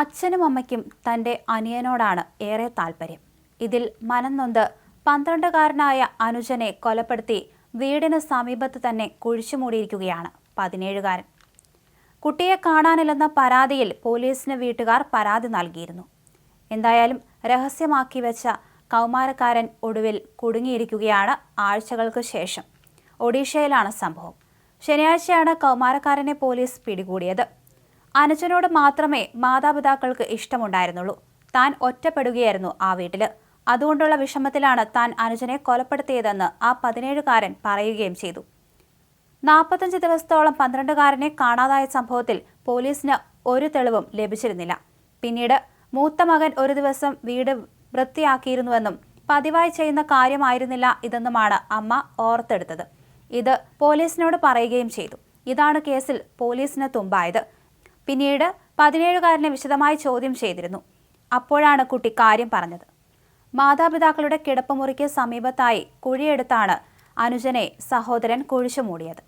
അച്ഛനും അമ്മയ്ക്കും തന്റെ അനിയനോടാണ് ഏറെ താല്പര്യം ഇതിൽ മനംനൊന്ത് പന്ത്രണ്ടുകാരനായ അനുജനെ കൊലപ്പെടുത്തി വീടിന് സമീപത്ത് തന്നെ കുഴിച്ചുമൂടിയിരിക്കുകയാണ് പതിനേഴുകാരൻ. കുട്ടിയെ കാണാനില്ലെന്ന പരാതിയിൽ പോലീസിന് വീട്ടുകാർ പരാതി നൽകിയിരുന്നു. എന്തായാലും രഹസ്യമാക്കി വെച്ച കൗമാരക്കാരൻ ഒടുവിൽ കുടുങ്ങിയിരിക്കുകയാണ് ആഴ്ചകൾക്ക് ശേഷം. ഒഡീഷയിലാണ് സംഭവം. ശനിയാഴ്ചയാണ് കൗമാരക്കാരനെ പോലീസ് പിടികൂടിയത്. അനുജനോട് മാത്രമേ മാതാപിതാക്കൾക്ക് ഇഷ്ടമുണ്ടായിരുന്നുള്ളൂ. താൻ ഒറ്റപ്പെടുകയായിരുന്നു ആ വീട്ടിൽ അതുകൊണ്ടുള്ള വിഷമത്തിലാണ് താൻ അനുജനെ കൊലപ്പെടുത്തിയതെന്ന് ആ പതിനേഴുകാരൻ പറയുകയും ചെയ്തു. നാൽപ്പത്തഞ്ച് ദിവസത്തോളം പന്ത്രണ്ടുകാരനെ കാണാതായ സംഭവത്തിൽ പോലീസിന് ഒരു തെളിവും ലഭിച്ചിരുന്നില്ല. പിന്നീട് മൂത്ത മകൻ ഒരു ദിവസം വീട് വൃത്തിയാക്കിയിരുന്നുവെന്നും പതിവായി ചെയ്യുന്ന കാര്യമായിരുന്നില്ല ഇതെന്നുമാണ് അമ്മ ഓർത്തെടുത്തത്. ഇത് പോലീസിനോട് പറയുകയും ചെയ്തു. ഇതാണ് കേസിൽ പോലീസിന് തുമ്പായത്. പിന്നീട് പതിനേഴുകാരനെ വിശദമായി ചോദ്യം ചെയ്തിരുന്നു. അപ്പോഴാണ് കുട്ടി കാര്യം പറഞ്ഞത്. മാതാപിതാക്കളുടെ കിടപ്പുമുറിക്ക് സമീപത്തായി കുഴിയെടുത്താണ് അനുജനെ സഹോദരൻ കുഴിച്ചു മൂടിയത്.